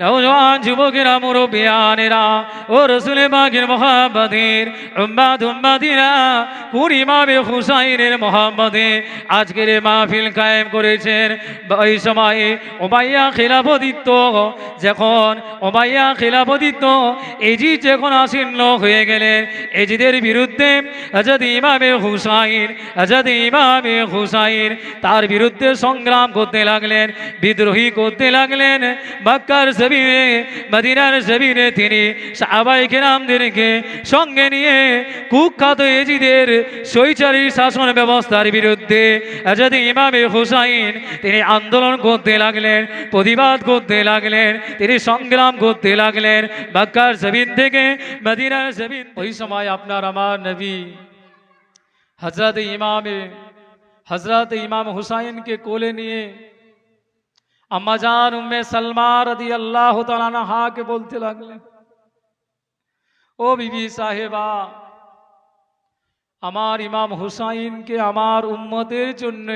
নৌজওয়ান যুবকেরা, মুরব্বিয়ানেরা ও রসুল বাগের মোহাম্মদের উম্মাদ উম্মাদিরা কোন ইমামে হুসাইনের মোহাম্মদে আজকের মাহফিল কায়েম করেছেন। ওই সময়ে ওমাইয়া খিলাফদিত্ব যখন ওমাইয়া খিলাফদিত্ব এজি যখন আসীর্ণ হয়ে গেলেন, এজিদের বিরুদ্ধে হজরত ইমামে হুসাইন হজরত ইমামে হুসাইন তার বিরুদ্ধে সংগ্রাম করতে লাগলেন, বিদ্রোহী করতে লাগলেন বাক্কার জমিনে, মদিনার জমিনে তিনি সাহাবাই কেরামদেরকে সঙ্গে নিয়ে কুখ্যাত এজিদের সৈচারী শাসন ব্যবস্থার বিরুদ্ধে হজরত ইমামে হুসাইন তিনি আন্দোলন করতে লাগলেন, প্রতিবাদ করতে লাগলেন, তিনি সংগ্রাম করতে লাগলেন। বাক্কার জমিন থেকে মদিনার জমিন, ওই সময় আপনার আমার নবী হজরত ইমামে হজরত ইমাম হুসাইনকে কোলে নিয়ে আম্মাজান উম্মে সালমা রাদি আল্লাহ হাকে বলতে লাগলেন, ও বিবি সাহেবা, আমার ইমাম হুসাইনকে আমার উম্মতের জন্য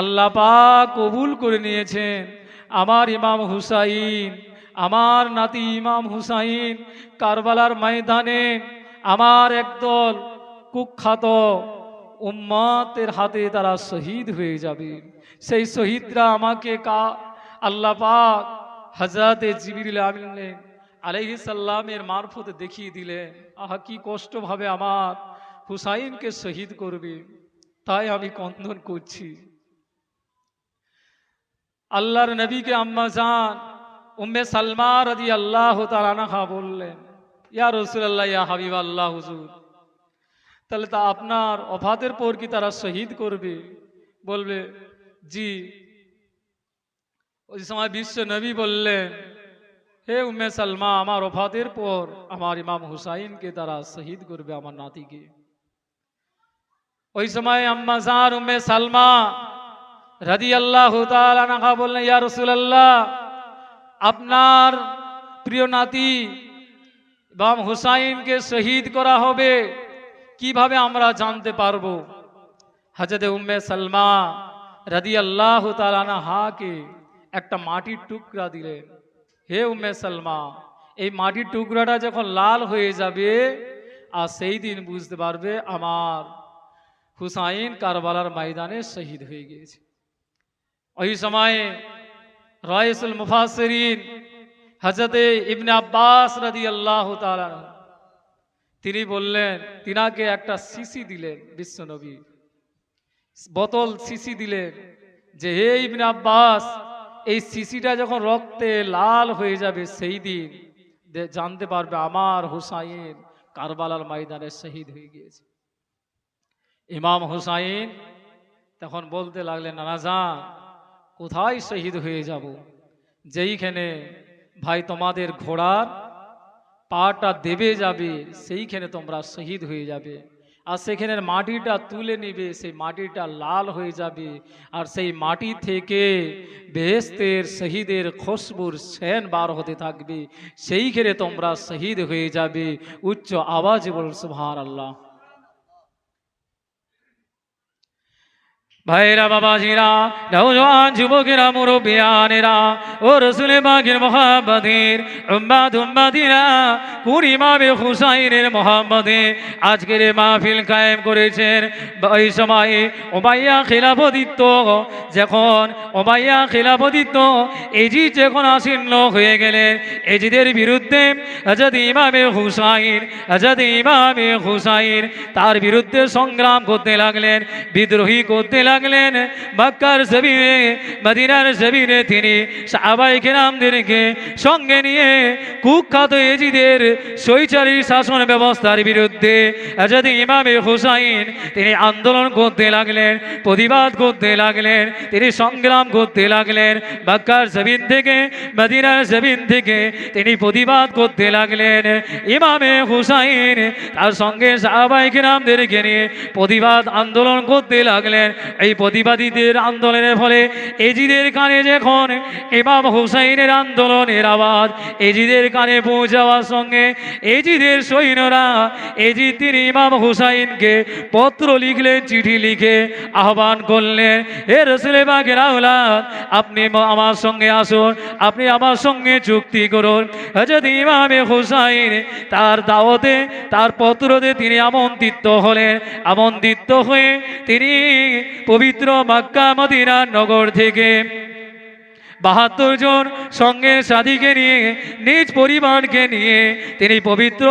আল্লাহ পাক কবুল করে নিয়েছেন। আমার ইমাম হুসাইন, আমার নাতি ইমাম হুসাইন কারবালার ময়দানে আমার একদল কুখ্যাত উম্মতের হাতে তারা শহীদ হয়ে যাবে। সেই শহীদরা আমাকে কা আল্লাহ পাক হজরতে জিবির আমিন আলাইহি সাল্লামের মারফত দেখিয়ে দিলেন আহা, কি কষ্টভাবে আমার হুসাইনকে শহীদ করবে। তাই আমি কন্দন করছি। আল্লাহর নবীকে আম্মা জান, উম্মে সালমা রাদি আল্লাহ তালানাহা বললেন, ইয়া রসুল্লাহ ইয়া হাবিব আল্লাহ হুজুর। তাহলে তা আপনার অফাতের পর কি তারা শহীদ করবে? বলবে জি ওই সময় বিশ্ব নবী বললেন হে উম্মে সালমা আমার অফাতের পর আমার ইমাম হুসাইনকে তারা শহীদ করবে আমার নাতিকে ওই সময় আম্মা জান উম্মে সালমা রাদি আল্লাহ তালানাহা বললেন ইয়া রসুলাল্লাহ আপনার প্রিয় নাতি ইমাম হুসাইনকে শহীদ করা হবে কীভাবে আমরা জানতে পারব? হাজরত উম্মে সালমা রাদি আল্লাহ হাকে একটা মাটির টুকরা দিলেন। হে উম্মে সালমা, এই মাটির টুকরাটা যখন লাল হয়ে যাবে, আর সেই দিন বুঝতে পারবে আমার হুসাইন কারবালার ময়দানে শহীদ হয়ে গিয়েছে। ওই সময়ে রয়েসুল মুফাসরিন হজরতে ইবনে আব্বাস রাদি আল্লাহ তিনি বললেন, তিনাকে একটা সিসি দিলেন বিশ্বনবী বোতল সিসি দিলেন যে, হে ইবনে আব্বাস, এই সিসিটা যখন রক্তে লাল হয়ে যাবে সেই দিন জানতে পারবে আমার হুসাইন কারবালার ময়দানে শহীদ হয়ে গিয়েছে। ইমাম হুসাইন তখন বলতে লাগলেন নানাজান কোথায় শহীদ হয়ে যাব? যেইখানে ভাই তোমাদের ঘোড়ার পাটা দেবে যাবে, সেইখানে তোমরা শহীদ হয়ে যাবে। আর সেখানের মাটিটা তুলে নিবে, সেই মাটিটা লাল হয়ে যাবে। আর সেই মাটি থেকে বেহেস্তের শহীদের খসবুর সেন বার হতে থাকবে। সেই সেইখানে তোমরা শহীদ হয়ে যাবে। উচ্চ আওয়াজ বল সুহার আল্লাহ ভাইরা বাবাজিরা নৌজওয়ান যুবকেরা, মুরব্বিয়ানেরা, ও রসুলে বাগের মোহাম্মদের উম্মাদিরা কোন ইমামে হুসাইনের মোহাম্মদে আজকের মাহফিল কায়েম করেছেন। ওই সময়ে ওমাইয়া খিলাফদিত্ব যখন ওমাইয়া খিলাফদিত্ব এজি যখন আসীর্ণ হয়ে গেলেন, এজিদের বিরুদ্ধে হজরত ইমামে হুসাইন হজরত ইমামে হুসাইন তার বিরুদ্ধে সংগ্রাম করতে লাগলেন, বিদ্রোহী করতে লাগলেন মক্কার জমিনে, মদিনার জমিনে তিনি সাহাবাই কেরামদেরকে সঙ্গে নিয়ে কুখ্যাত এজিদের সৈচারী শাসন ব্যবস্থার বিরুদ্ধে হজরত ইমামে হুসাইন তিনি আন্দোলন করতে লাগলেন, প্রতিবাদ করতে লাগলেন, তিনি সংগ্রাম করতে লাগলেন, মক্কার জমিন থেকে, মদিনার জমিন থেকে তিনি প্রতিবাদ করতে লাগলেন। ইমামে হুসাইন তার সঙ্গে সাহাবাই কেরামদেরকে নিয়ে প্রতিবাদ আন্দোলন করতে লাগলেন। এই প্রতিবাদীদের আন্দোলনের ফলে এজিদের কানে যখন ইমাম হুসাইনের আন্দোলনের আওয়াজ এজিদের কানে পৌঁছাওয়ার সঙ্গে এজিদের সৈন্যরা এজি তিনি ইমাম হুসাইনকে পত্র লিখলেন চিঠি লিখে আহ্বান করলেন, হে রসুলে বাগের আওলাদ, আপনি আমার সঙ্গে আসুন, আপনি আমার সঙ্গে চুক্তি করুন। যদি ইমামে হুসাইন তার দাওয়াতে, তার পত্রতে তিনি আমন্ত্রিত হলেন। আমন্ত্রিত হয়ে তিনি পবিত্র মাক্কা মদিনা নগর থেকে বাহাত্তর জন সঙ্গের সাথীকে নিয়ে, নিজ পরিবারকে নিয়ে, তিনি পবিত্র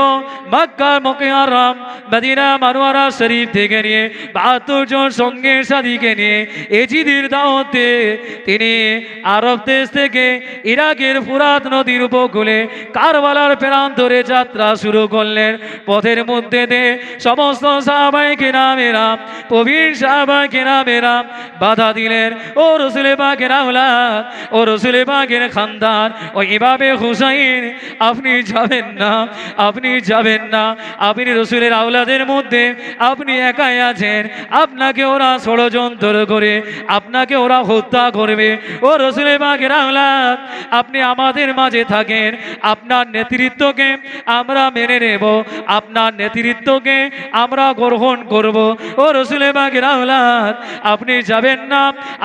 মক্কা মকিয়ারাম মদিনা মানোয়ারা শরীফ থেকে নিয়ে, বাহাত্তর জন সঙ্গের সাথীকে নিয়ে, এজিদির দাওয়াতে তিনি আরব দেশ থেকে ইরাকের ফুরাত নদীর উপকূলে কারবালার প্রান্তরে যাত্রা শুরু করলেন। পথের মধ্যে দিয়ে সমস্ত সাহাবাইকে নামেরা, প্রবীণ সাহাবাইকে নামেরা বাধা দিলেন। ও রসুলে বাগের আওলাদ ও রসুলে বাগের খানদান, ও ইমামে হুসাইন, আপনি যাবেন না, আপনি যাবেন না, আপনি রসুলের আওলাদের মধ্যে, আপনি একাই আছেন, আপনাকে ওরা ষড়যন্ত্র করে, আপনাকে ওরা হত্যা করবে। ও রসুলে বাগের আওলাদ, আপনি আমাদের মাঝে থাকেন, আপনার নেতৃত্বকে আমরা মেনে নেব, আপনার নেতৃত্বকে আমরা গ্রহণ করব। ও রসুলে বাগের আওলাদ, আপনি যাবেন না,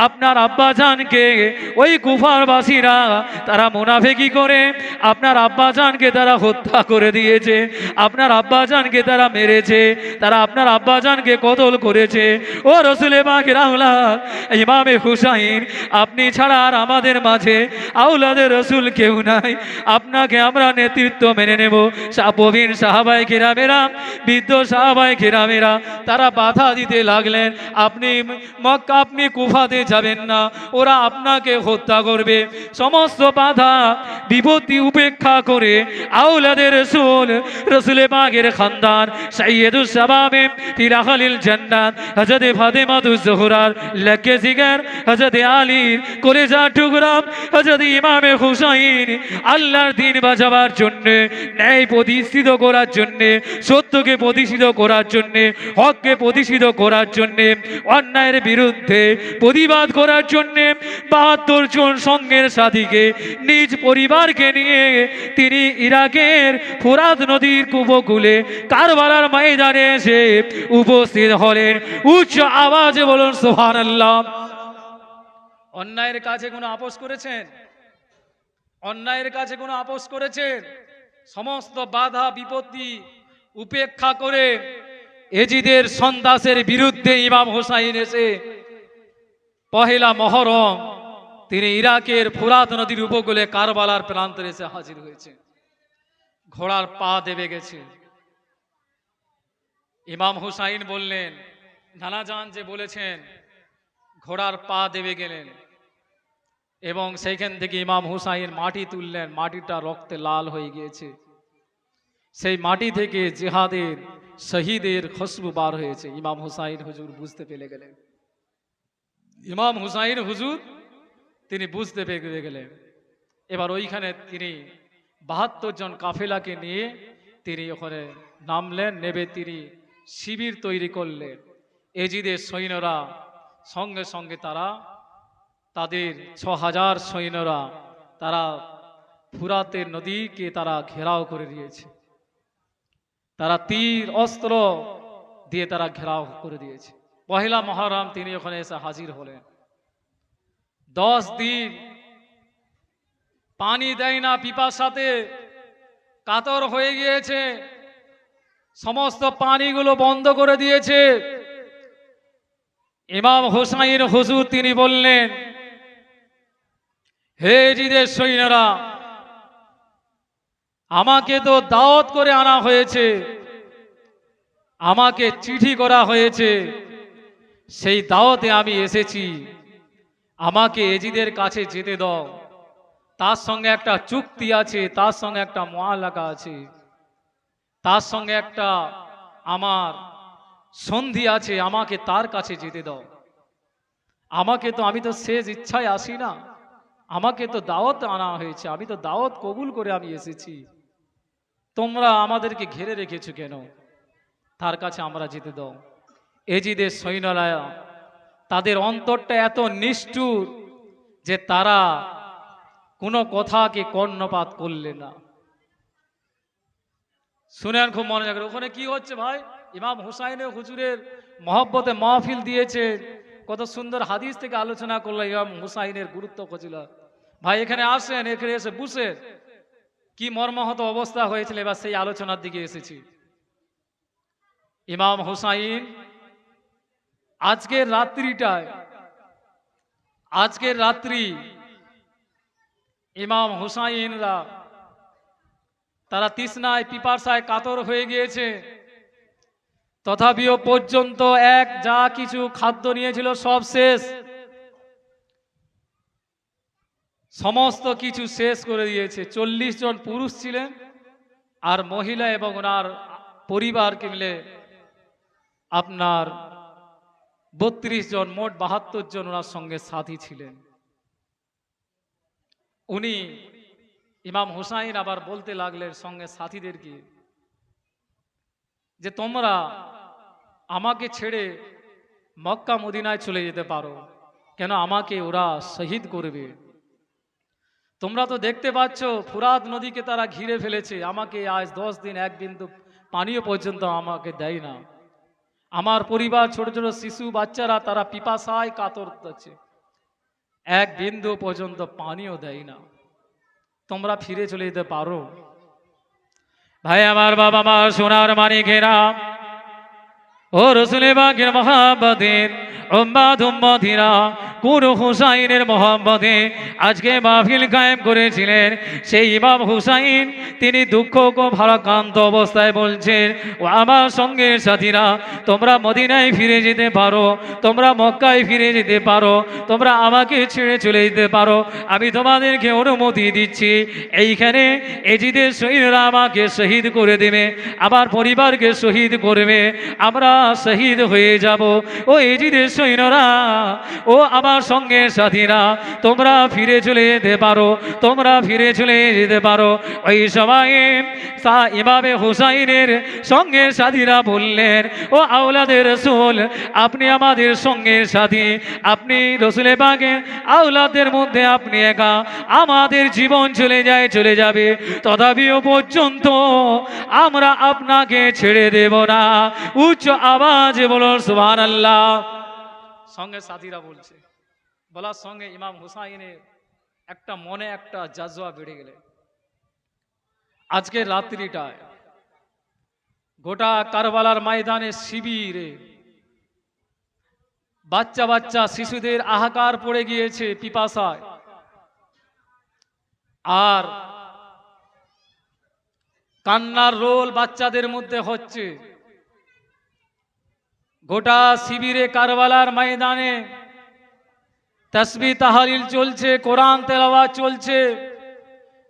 আপনার আব্বাজানকে ওই কুফারবাসীরা, তারা মুনাফেকি করে, আপনার আব্বাজানকে তারা হত্যা করে দিয়েছে, আপনার আব্বাজানকে তারা মেরেছে, তারা আপনার আব্বাজানকে কতল করেছে। ও রসুলে বাগের আওলাদ ইমামে হুসাইন, আপনি ছাড়া আর আমাদের মাঝে আউলাদের রসুল কেউ নাই। আপনাকে আমরা নেতৃত্ব মেনে নেব। সাপবিন সাহাবাই কেরামেরা, বৃদ্ধ সাহাবাই কেরামেরা, তারা বাধা দিতে লাগলেন। আপনি মক্কা, আপনি কুফাতে যাবেন না। ওরা আপনাকে হত্যা করবে। সমস্ত বাধা, বিপত্তি উপেক্ষা করে আউলাদের রসুল, রসুলে বাগের খানদান সৈয়দুল সাবাবে, তিরাখালিল জান্নাত হজরত ফাতেমাতুজ জোহরার লক্ষ্যে জিগার হজরত আলীর কলেজা টুকরাম হজরত ইমামে হুসাইন আল্লাহর দিন বাঁচাবার জন্য, ন্যায় প্রতিষ্ঠিত করার জন্য, সত্যকে প্রতিষ্ঠিত করার জন্য, হককে প্রতিষ্ঠিত করার জন্য, অন্যায়ের বিরুদ্ধে প্রতিবাদ করার জন্য, বাহাত্তর জন সঙ্গের সাথীকে, নিজ পরিবারকে নিয়ে তিনি ইরাকের ফোরাত নদীর উপকূলে কারবালার ময়দানে এসে উপস্থিত হলেন। উচ্চ আওয়াজে বলুন সোহান আল্লাহ অন্যায়ের কাছে কোনো আপোষ করেছেন? অন্যায়ের কাছে কোনো আপোষ করেছেন? সমস্ত বাধা, বিপত্তি উপেক্ষা করে এজিদের সন্ত্রাসের বিরুদ্ধে ইমাম হোসাইন এসে পহেলা মহরম তিনি ইরাকের ফুরাত নদীর উপকূলে কারবালার প্রান্তরে এসে হাজির হয়েছে। ঘোড়ার পা দেবে গেছে। ইমাম হুসাইন বললেন নানাজান যে বলেছেন, ঘোড়ার পা দেবে গেলেন। এবং সেইখান থেকে ইমাম হুসাইন মাটি তুললেন। মাটিটা রক্তে লাল হয়ে গিয়েছে। সেই মাটি থেকে জেহাদের শহীদের খুশবু বার হয়েছে। ইমাম হুসাইন হুজুর বুঝতে পেরে গেলেন। ইমাম হুসাইন হুজুর তিনি বুঝতে পেরে গেলেন। এবার ওইখানে তিনি বাহাত্তর জন কাফেলাকে নিয়ে তিনি ওখানে নামলেন, নেবে তিনি শিবির তৈরি করলেন। এজিদের সৈন্যরা সঙ্গে সঙ্গে তারা, তাদের ছ হাজার সৈন্যরা তারা ফুরাতের নদীকে তারা ঘেরাও করে দিয়েছে। তারা তীর, অস্ত্র দিয়ে তারা ঘেরাও করে দিয়েছে। পহেলা মহারাম তিনি ওখানে এসে হাজির হলেন। দশ দিন পানি দেয় না, পিপাসাতে কাতর হয়ে গিয়েছে, সমস্ত পানিগুলো বন্ধ করে দিয়েছে। ইমাম হোসাইন হুজুর তিনি বললেন, হে জিদের সৈন্যরা, আমাকে তো দাওয়াত করে আনা হয়েছে, আমাকে চিঠি করা হয়েছে, সেই দাওয়াতে আমি এসেছি। আমাকে এজিদের কাছে যেতে দাও। তার সঙ্গে একটা চুক্তি আছে, তার সঙ্গে একটা মহালাকা আছে। তার সঙ্গে একটা আমার সন্ধি আছে, আমাকে তার কাছে যেতে দাও। আমাকে তো, আমি তো শেষ ইচ্ছায় আসি না। আমাকে তো দাওয়াত আনা হয়েছে, আমি তো দাওয়াত কবুল করে আমি এসেছি। তোমরা আমাদেরকে ঘিরে রেখেছো কেন? তার কাছে আমরা যেতে দাও। এজিদের সৈন্যরা তাদের অন্তরটা এত নিষ্ঠুর যে তারা কোনো কথাকে কর্ণপাত করলে না। শুনেন খুব মনে রাখবেন ওখানে কি হচ্ছে ভাই? ইমাম হুসাইনের হুজুরের মহব্বতে মাহফিল দিয়েছে, কত সুন্দর হাদিস থেকে আলোচনা করল, ইমাম হুসাইনের গুরুত্ব খোঁজিল। ভাই, এখানে আসেন, এখানে এসে বুঝে কি মর্মাহত অবস্থা হয়েছিল, এবার সেই আলোচনার দিকে এসেছি। ইমাম হুসাইন আজকের রাত্রিটায়, আজকের রাত্রি ইমাম হুসাইনরা তারা তৃষ্ণায়, পিপাসায় কাতর হয়ে গিয়েছে। তথাপিও পর্যন্ত এক যা কিছু খাদ্য নিয়েছিল সব শেষ। সমস্ত কিছু শেষ করে দিয়েছে। চল্লিশ জন পুরুষ ছিলেন আর মহিলা এবং ওনার পরিবারকে মিলে আপনার বত্রিশ জন, মোট বাহাত্তর জন ওনার সঙ্গে সাথী ছিলেন। উনি ইমাম হুসাইন আবার বলতে লাগলেন সঙ্গে সাথীদেরকে যে তোমরা আমাকে ছেড়ে মক্কা মদিনায় চলে যেতে পারো, কেন আমাকে ওরা শহীদ করবে? তোমরা তো দেখতে পাচ্ছ ফুরাত নদীকে তারা ঘিরে ফেলেছে, আমাকে আজ দশ দিন একদিন তো পানীয় পর্যন্ত আমাকে দেয় না। আমার পরিবার, ছোট ছোট শিশু, বাচ্চারা, তারা পিপাসায় কাতর আছে এক বিন্দু পর্যন্ত পানিও দেয় না। তোমরা ফিরে চলে যেতে পারো। ভাই, আমার বাবা মা সোনার মানিকেরা ও রসুলে বাগের মহাব্বতের উম্মাদ উম্মাদিরা হুসাইনের মোহাম্মদে আজকে মাহফিল কায়েম করেছিলেন। সেই ইমাম হুসাইন, তিনি দুঃখ ও ভারাক্রান্ত অবস্থায় বলছেন, ও আমার সঙ্গে সাথীরা, তোমরা মদিনায় ফিরে যেতে পারো, তোমরা মক্কায় ফিরে যেতে পারো, তোমরা আমাকে ছেড়ে চলে যেতে পারো। আমি তোমাদেরকে অনুমতি দিচ্ছি, এইখানে এজিদের শহীদরা আমাকে শহীদ করে দেবে, আমার পরিবারকে শহীদ করবে, আমরা শহীদ হয়ে যাব। ও এজিদের সৈন্যরা, ও আমার সঙ্গে সাথীরা, তোমরা ফিরে চলে যেতে পারো, তোমরা ফিরে চলে যেতে পারো। ওই সময়ে সা ইমামে হুসাইনের সঙ্গে সাথীরা বললেন, ও আওলাদের রসুল, আপনি আমাদের সঙ্গে সাথী, আপনি রসুলে বাগে আওলাদের মধ্যে আপনি একা, আমাদের জীবন চলে যায়, চলে যাবে। তথাপিও পর্যন্ত আমরা আপনাকে ছেড়ে দেব না। উচ্চ আওয়াজে বলুন সুবহান আল্লাহ সঙ্গে সাথীরা বলছে, বলার সঙ্গে ইমাম হুসাইনের একটা মনে একটা জাজোয়া বেড়ে গেলে। আজকের রাত্রিটায় গোটা কারবালার ময়দানে শিবিরে বাচ্চা বাচ্চা শিশুদের আহাকার পড়ে গিয়েছে পিপাসায়। আর কান্নার রোল বাচ্চাদের মধ্যে হচ্ছে। গোটা শিবিরে কারবালার ময়দানে তসবি তাহারিল চলছে, কোরআন তেলাওয়াত চলছে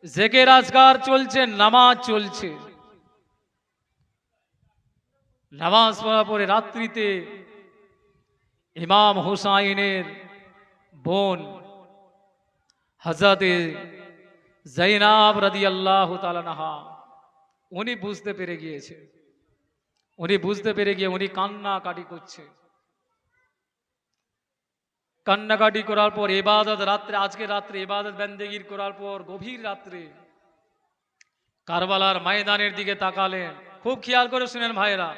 জেকের আজগার চলছে, নামাজ চলছে। নামাজ পড়া পরে রাত্রিতে ইমাম হুসাইনের বোন হজরতে জৈনাব রাদি তালানাহা উনি বুঝতে পেরে গিয়েছে। উনি বুঝতে পেরে গিয়ে উনি কান্নাকাটি করছে। কান্নাকাটি করার পর, এবাদত রাত্রে আজকে রাত্রে এবাদত বেন্দেগির করার পর, গভীর রাত্রে কারবালার ময়দানের দিকে তাকালেন। খুব খেয়াল করে শুনেন ভাইরা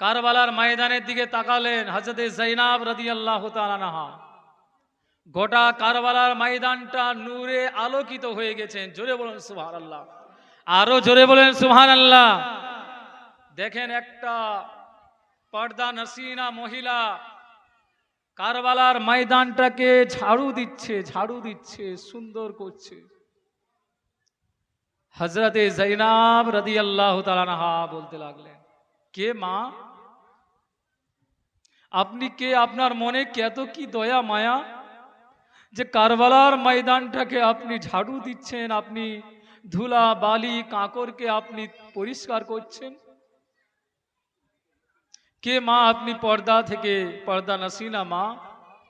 কারবালার ময়দানের দিকে তাকালেন হজরতে জৈনাব রাদি আল্লাহ তালানাহা গোটা কারবালার ময়দানটা নূরে আলোকিত হয়ে গেছেন জোরে বলেন সুহান আল্লাহ আরও জোরে বলেন সুহান আল্লাহ দেখেন একটা পর্দা নসিনা মহিলা কারবালার ময়দানটাকে ঝাড়ু দিচ্ছে ঝাড়ু দিচ্ছে, সুন্দর করছে। হজরতে জৈনাব রদি আল্লাহ তালানহা বলতে লাগলেন, কে মা? আপনি কে? আপনার মনে কত কি দয়া, মায়া? যে কারবালার ময়দানটাকে আপনি ঝাড়ু দিচ্ছেন, আপনি ধুলা, বালি, কাঁকরকে আপনি পরিষ্কার করছেন? কে মা আপনি পর্দা থেকে পর্দা নাসিনা মা?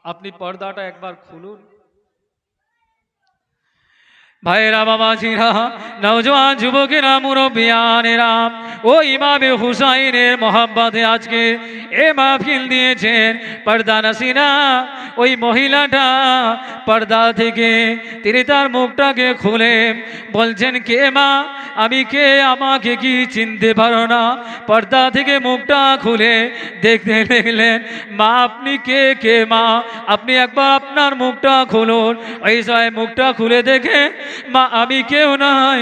আপনি পর্দাটা একবার খুলুন। ভাইরা বাবাজিরা নওজোয়ান যুবকেরা, মুরব্বিয়ানেরা, ও ইমামে হুসাইনের মোহাম্মদে আজকে এ মাহফিল দিয়েছেন পর্দা নাসিনা ওই মহিলাটা পর্দা থেকে তিনি তার মুখটাকে খুলে বলছেন, কে মা? আমি কে? আমাকে কি চিনতে পারো না? পর্দা থেকে মুখটা খুলে দেখতে দেখলেন মা, আপনি কে? কে মা? আপনি একবার আপনার মুখটা খুলুন। ওই সময় মুখটা খুলে দেখে মা, আমি কেউ নাই,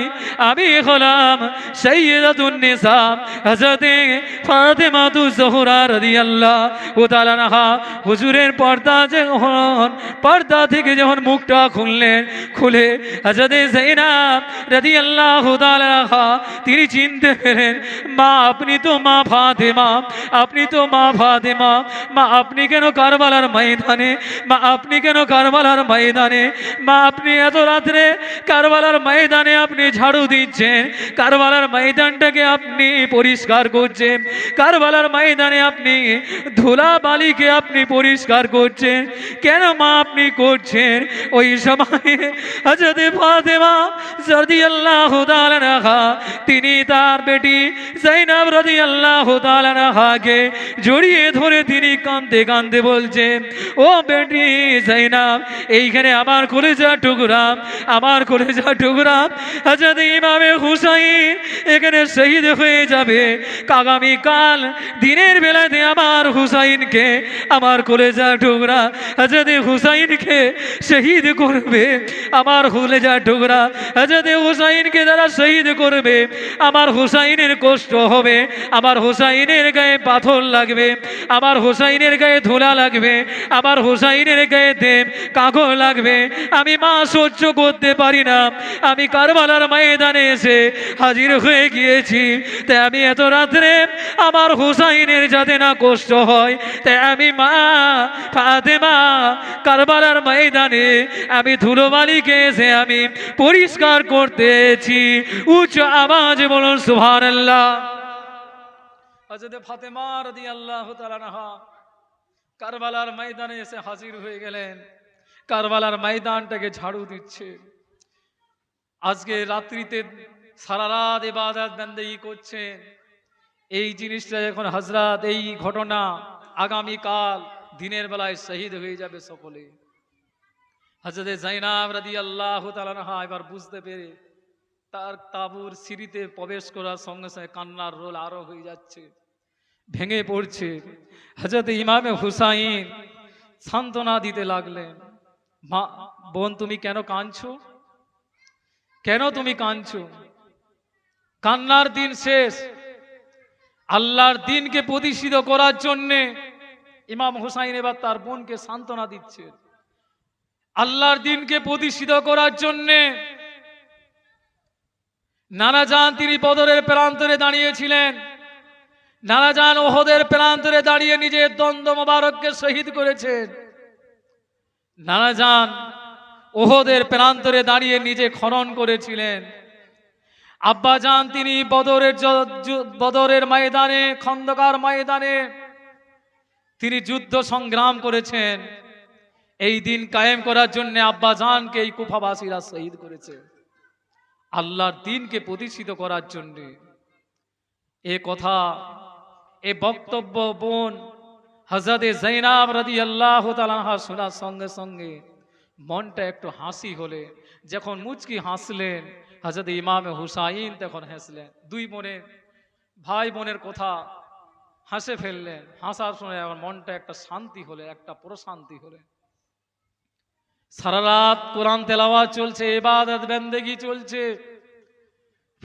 আমি হলাম সৈয়দাতুন নিসা। হযরতে ফাতেমা তু জোহরা রাদিয়াল্লাহু তাআলা আনহা হুজুরের পর্দা যখন, পর্দা থেকে যখন মুখটা খুললেন, খুলে হযরতে যায়েনাব রাদিয়াল্লাহু তাআলা আনহা তিনি চিনতে পেলেন, মা, আপনি তো মা ফাতেমা, আপনি তো মা ফাতেমা, মা, আপনি কেন কারবালার ময়দানে, মা, আপনি কেন কারবালার ময়দানে, মা, আপনি এত রাত্রে কারবালার ময়দানে আপনি ঝাড়ু দিচ্ছেন, কারবালার ময়দানটাকে আপনি পরিষ্কার করছেন, কারবালার ময়দানে আপনি ধুলা বালিকে আপনি পরিষ্কার করছেন, কেন মা আপনি করছেন? ওই সময় ফাতেমা যদি আল্লাহ তিনি তার বেটি জাইনাব রদি আল্লাহ তালাকে জড়িয়ে ধরে তিনি কান্দতে কান্দতে বলছেন, ও বেটি জাইনাব এইখানে আমার কলেজা টুকরা, আমার কলেজা টুকরা হাজরত ইমামে হুসাইন এখানে শহীদ হয়ে যাবে। আগামী কাল দিনের বেলাতে আমার হুসাইনকে, আমার কলেজা টুকরা হাজরত হুসাইনকে শহীদ করবে। আমার কলেজা টুকরা হাজরত হুসাইনকে যারা শহীদ করবে, আমার হুসাইনের কষ্ট হবে। আমার হুসাইনের গায়ে পাথর লাগবে। আমার হুসাইনের গায়ে ধুলা লাগবে। আমার হুসাইনের গায়ে দেব কাগজ লাগবে। আমি মা সহ্য করতে পারি না আমি কারবালার ময়দানে এসে হাজির হয়ে গিয়েছি। তাই আমি এত রাত্রে আমার হুসাইনের যাতে না কষ্ট হয় তাই আমি মা ফাতেমা কারবালার ময়দানে আমি ধুলোবালিকে এসে আমি পরিষ্কার করতেছি। উচ্চ আওয়াজ বলুন সুভান আল্লাহ হজরত ফাতেমা আল্লাহ কারবালার ময়দানে এসে হাজির হয়ে গেলেন। কারবালার ময়দানটাকে ঝাড়ু দিচ্ছে। আজকে রাত্রিতে সারা রাত এবাদত বন্দেগি করছেন এই জিনিসটা এখন হজরত এই ঘটনা আগামীকাল দিনের বেলায় শহীদ হয়ে যাবে সকলে। হজরত জাইনাব রাদি আল্লাহ তালানহা এবার বুঝতে পেরে তার তাবুর সিঁড়িতে প্রবেশ করার সঙ্গে সঙ্গে কান্নার রোল আরও হয়ে যাচ্ছে, ভেঙে পড়ছে। হজরত ইমামে হুসাইন সান্ত্বনা দিতে লাগলেন, মা, বোন, তুমি কেন কাঁদছো? কেন তুমি কাঁদছ? কান্নার দিন শেষ। আল্লাহর দিনকে প্রতিষ্ঠিত করার জন্যে ইমাম হুসাইন এবার তার বোনকে সান্ত্বনা দিচ্ছে। আল্লাহর দিনকে প্রতিষ্ঠিত করার জন্যে নানা যান তিনি বদরের প্রান্তরে দাঁড়িয়েছিলেন। নানা যান ওহদের প্রান্তরে দাঁড়িয়ে নিজের দ্বন্দ্ব মোবারককে শহীদ করেছেন। নানা যান ওহদের প্রান্তরে দাঁড়িয়ে নিজে খনন করেছিলেন। আব্বা যান তিনি বদরের বদরের ময়দানে, খন্দকার ময়দানে তিনি যুদ্ধ সংগ্রাম করেছেন। এই দিন কায়েম করার জন্য আব্বা জানকে এই কুফাবাসীরা শহীদ করেছে। আল্লাহর দিনকে প্রতিষ্ঠিত করার জন্য। এ কথা, এ বক্তব্য বোন হজরতে জৈনাব রাদি আল্লাহ তালাহা শোনার সঙ্গে সঙ্গে মনটা একটু হাসি হলে, যখন মুচকি হাসলেন হজরত ইমামে হুসাইন তখন হাসলেন। দুই বোনের, ভাই বোনের কথা হাসে ফেললেন। হাসার শুনে আমার মনটা একটা শান্তি হলে, একটা প্রশান্তি হলে। সারা রাত কোরআন তেলাওয়াত চলছে এবাদত বেন্দেগি চলছে।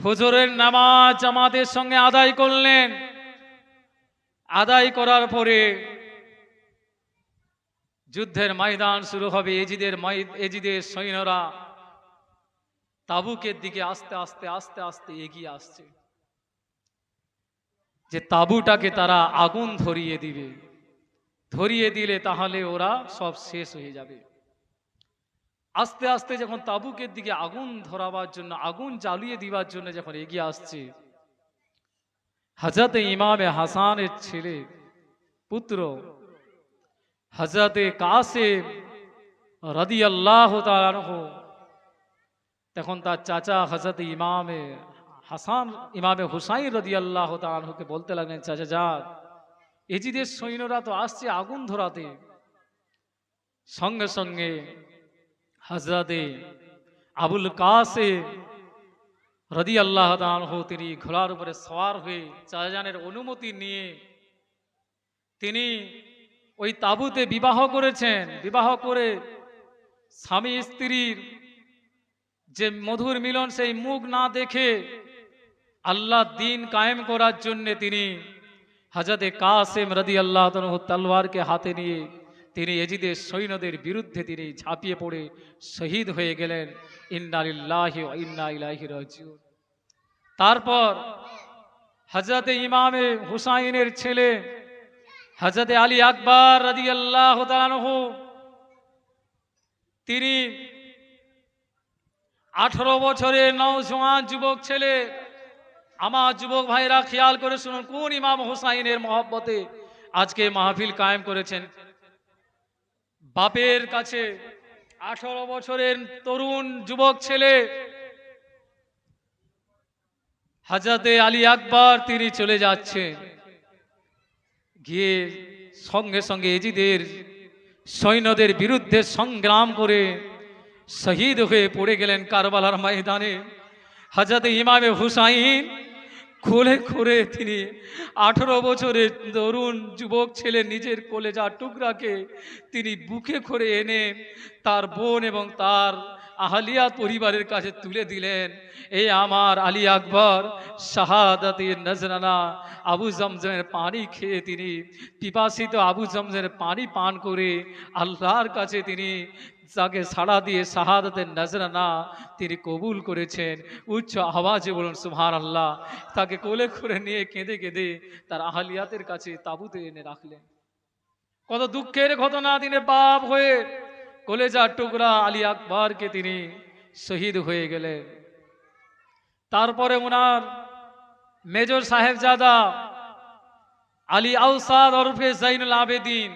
ফজরের নামাজ আমাদের সঙ্গে আদায় করলেন। আদায় করার পরে যুদ্ধের ময়দান শুরু হবে এজিদের এজিদের সৈন্যরা। তাবুকের দিকে আস্তে আস্তে আস্তে আস্তে এগিয়ে আসছে। যে তাবুটাকে তারা আগুন ধরিয়ে দিবে, ধরিয়ে দিলে তাহলে ওরা সব শেষ হয়ে যাবে। আস্তে আস্তে যখন তাবুকের দিকে আগুন ধরাবার জন্য, আগুন জ্বালিয়ে দিবার জন্য যখন এগিয়ে আসছে হজরত ইমামে হাসানের ছেলে, পুত্র হজরতে কাসেম রদি আল্লাহ তখন তার চাচা হজরত ইমামে হাসান, ইমামে হুসাইন রদি আল্লাহ তালহুকে বলতে লাগলেন, চাচা যা এজিদের সৈন্যরা তো আসছে আগুন ধরাতে। সঙ্গে সঙ্গে হজরতে আবুল কাসে রদি আল্লাহ তালহু তিনি ঘোড়ার উপরে সওয়ার হয়ে চাচাজানের অনুমতি নিয়ে তিনি ওই তাবুতে বিবাহ করেছেন। বিবাহ করে স্বামী স্ত্রীর যে মধুর মিলন, সেই মুখ না দেখে আল্লাহ দিন কায়েম করার জন্য তিনি হাজরতে কাসেম রদি আল্লাহ তলোয়ারকে হাতে নিয়ে তিনি এজিদের সৈন্যদের বিরুদ্ধে তিনি ঝাঁপিয়ে পড়ে শহীদ হয়ে গেলেন। ইন্নালিল্লাহি ইন্না রাজিউন। তারপর হজরতে ইমামে হুসাইনের ছেলে হজরতে আলী আকবর রদি আল্লাহ তিনি আঠারো বছরের নৌজওয়ান যুবক ছেলে, আমার যুবক ভাইরা খেয়াল করে শুনুন, কোন ইমাম হুসাইনের মহব্বতে আজকে মাহফিল কায়েম করেছেন? বাপের কাছে আঠারো বছরের তরুণ যুবক ছেলে হাজরতে আলী আকবর, তিনি চলে যাচ্ছেন। গিয়ে সঙ্গে সঙ্গে এজিদের, সৈন্যদের বিরুদ্ধে সংগ্রাম করে শহীদ হয়ে পড়ে গেলেন কারবালার ময়দানে। হাজরত ইমামে হুসাইন খুলে খুলে তিনি আঠারো বছরের তরুণ যুবক ছেলে নিজের কলেজা টুকরাকে তিনি বুকে করে এনে তার বোন এবং তার আহলিয়া পরিবারের কাছে তুলে দিলেন। এই আমার আলী আকবর, শাহাদাতের নজরানা। আবু জমজমের পানি খেয়ে তিনি পিপাসিত আবু জমজমের পানি পান করে আল্লাহর কাছে তিনি তাকে সাড়া দিয়ে শাহাদাতের নজরানা তিনি কবুল করেছেন। উচ্চ আওয়াজে বলুন সুহান আল্লাহ তাকে কোলে করে নিয়ে কেঁদে কেঁদে তার আহলিয়াতের কাছে তাবুতে এনে রাখলেন। কত দুঃখের ঘটনা তিনি বাপ হয়ে কলেজার টুকরা আলী আকবরকে তিনি শহীদ হয়ে গেলেন। তারপরে ওনার মেজর সাহেবজাদা আলী আউসাদ ওরফে জাইনুল আবেদিন,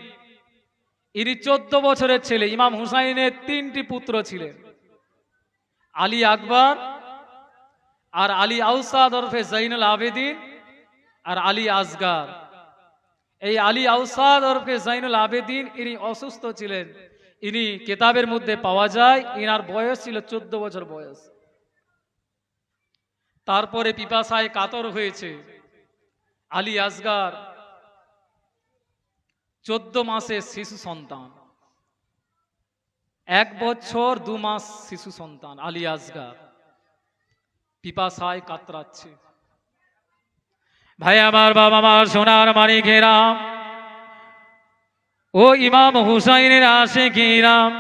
ইনি চোদ্দ বছরের ছেলে, ইমাম হুসাইনের তিনটি পুত্র ছিলেন। আলী আকবর আর আলী আউসাদ ওরফে জাইনুল আবেদিন আর আলী আজগার এই আলী আউসাদ ওরফে জাইনুল আবেদিন, ইনি অসুস্থ ছিলেন। ইনি কেতাবের মধ্যে পাওয়া যায়, ইনার বয়স ছিল চোদ্দ বছর বয়স। তারপরে পিপাসায় কাতর হয়েছে আলী আসগার, চোদ্দ মাসের শিশু সন্তান। এক বছর দু মাস শিশু সন্তান আলী আসগার। পিপাসায় কাতরাচ্ছে। ভাই, আমার বাবা আমার সোনার মানিকেরা ও ইমাম হুসাইনের আশে কিরাম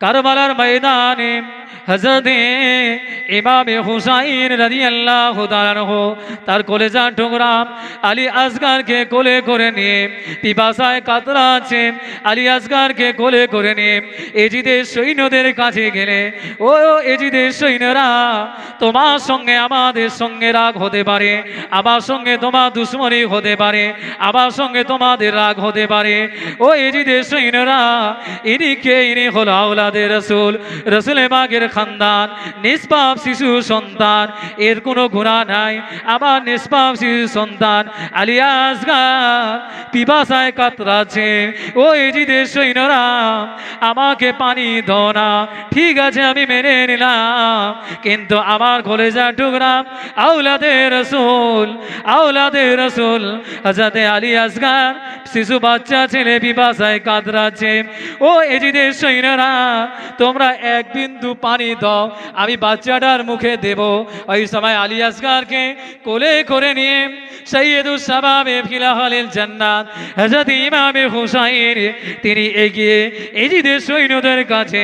কারবালার ময়দানে হজরতে ইমামে হুসাইন রাজি রাদিয়াল্লাহু তাআলা তার কলেজা টুকরা আলী আসগারকে কোলে করে নিয়ে, পিপাসায় কাতরা আছে আলী আসগারকে কোলে করে নিয়ে, এজিদের সৈন্যদের কাছে গেলে, ও এজিদের সৈন্যরা, তোমার সঙ্গে আমাদের সঙ্গে রাগ হতে পারে, আমার সঙ্গে তোমার দুশ্মনী হতে পারে, আমার সঙ্গে তোমাদের রাগ হতে পারে। ও এজিদের সৈন্যরা, ইনি কে? ইনি হলো আওলাদের রসুল। রসুলে বাগের খানদান, নিষ্পাপ শিশু সন্তান, এর কোনো গুণা নাই। আমার নিষ্পাপ শিশু সন্তান আলিয়াসগা পিপাসায় কাতরাছে ও এজিদের সৈন্যরা, আমাকে পানি না। ঠিক আছে, আমি মেনে নিলাম। কিন্তু আমার কলেজা টুকরা আউলাদে রসুল আউলাদে রসুল হাজাতে আলী আসগার, শিশু বাচ্চা, ছেলে পিপাসায় কাতরাচ্ছে। ও এজিদের সৈন্যরা, তোমরা এক বিন্দু পানি দাও আমি বাচ্চাটার মুখে দেব। ওই সময় আলী আসগারকে কোলে করে নিয়ে সৈয়দুল সাবাবে ফিলাহালিল জান্নাত, হযরত ইমামে হুসাইন তিনি এগিয়ে এজিদের সৈন্যদের কাছে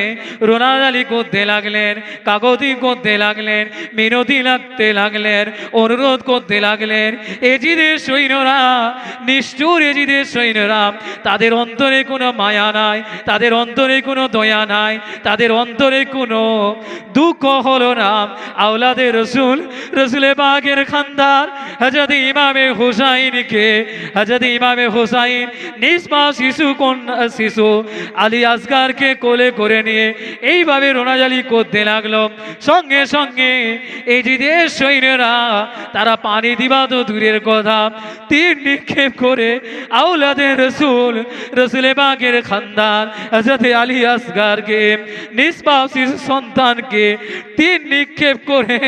রোনাজালি করতে লাগলেন, কাগতি করতে লাগলেন, মিনতি লাগতে লাগলেন, অনুরোধ করতে লাগলেন। এজিদের সৈন্যরা, নিষ্ঠুর এজিদের সৈন্যরা, তাদের অন্তরে কোনো মায়া নাই, তাদের অন্তরে কোনো দয়া নাই, তাদের অন্তরে কোনো দুঃখ হলো না। আওলাদে রসুল, রসুলে বাগের খানদার হজরত ইমামে হুসাইনকে হজরত ইমামে হুসাইন, নিষ্পা শিশু কন্যা, শিশু আলী আসগারকে কোলে করে নিয়ে এইভাবে রোনাজালি করতে লাগল। সঙ্গে সঙ্গে এই দেশ সৈন্যরা, তারা পানি দিবা তো দূরের কথা। তীর নিক্ষেপ করে আউলাদে রসুল, রসুলে বাগের খানদান হজরত আলী আসগারকে নিষ্পাপ শিশু সন্তানকে তীর নিক্ষেপ করে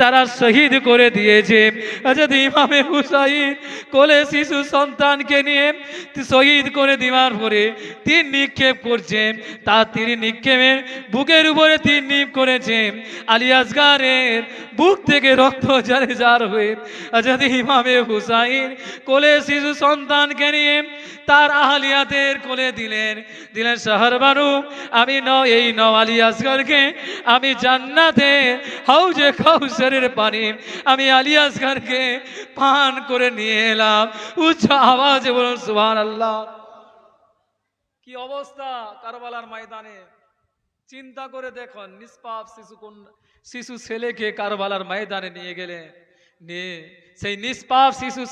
তারা শহীদ করে দিয়েছে। হজরত ইমামে হুসাইন কোলে শিশু সন্তানকে নিয়ে শহীদ করে দেওয়ার পরে তীর নিক্ষেপ করছে। তার তীর নিক্ষেপের বুকের উপরে তীর নিপ করেছে। আলী বুক থেকে রক্ত জারে জার হয়ে হজরত ইমামে হুসাইন কোলে শিশু সন্তানকে নিয়ে তার আহলিয়াতের কোলে দিলেন। দিলেন, শহর বানু, আমি ন এই ন আলী আসগরকে, আমি জান্নাতে হাউজে কাউসারের পানি, আমি আলী আসগরকে পান করে নিয়ে এলাম। উচ্চ আওয়াজে বলুন সুবহান আল্লাহ কি অবস্থা কারবালার ময়দানে? চিন্তা করে দেখুন, নিষ্পাপ শিশু কোন শিশু ছেলেকে কারবালার ময়দানে নিয়ে গেলে নিয়ে সেই নিষ্পাপ শিশু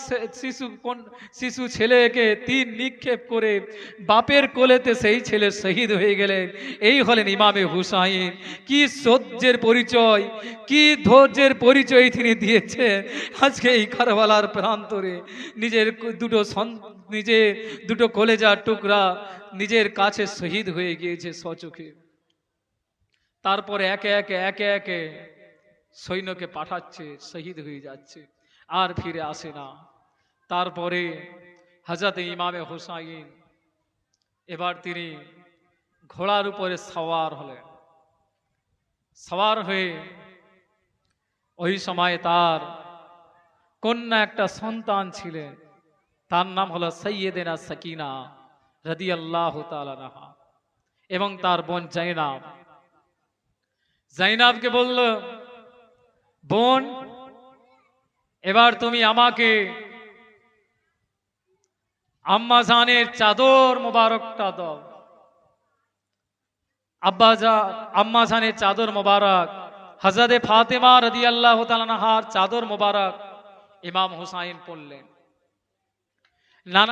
শিশু কোন, শিশু ছেলেকে তিন নিক্ষেপ করে বাপের কোলেতে সেই ছেলে শহীদ হয়ে গেলেন এই হলেন ইমামে হুসাইন। কি সহ্যের পরিচয়, কি ধৈর্যের পরিচয় তিনি দিয়েছেন আজকে এই কারবালার প্রান্তরে। নিজের দুটো নিজে দুটো কলেজার টুকরা নিজের কাছে শহীদ হয়ে গিয়েছে সচোখে তারপরে একে একে একে একে সৈন্যকে পাঠাচ্ছে, শহীদ হয়ে যাচ্ছে, আর ফিরে আসে না। তারপরে হাজরত ইমামে হোসাইন এবার তিনি ঘোড়ার উপরে সওয়ার হলেন। সওয়ার হয়ে ওই সময় তার কন্যা একটা সন্তান ছিলেন, তার নাম হলো সৈয়দেনা সাকিনা রদি আল্লাহ এবং তার বোন জাইনাব। জাইনাবকে বলল বোন, এবার তুমি আমাকে আম্মা জানের চাদর মোবারকটা দাও। আব্বা জা, আম্মা জানের চাদর মোবারক হজরতে ফাতেমা রদি আল্লাহ চাদর মোবারক ইমাম হুসাইন পড়লেন। নানা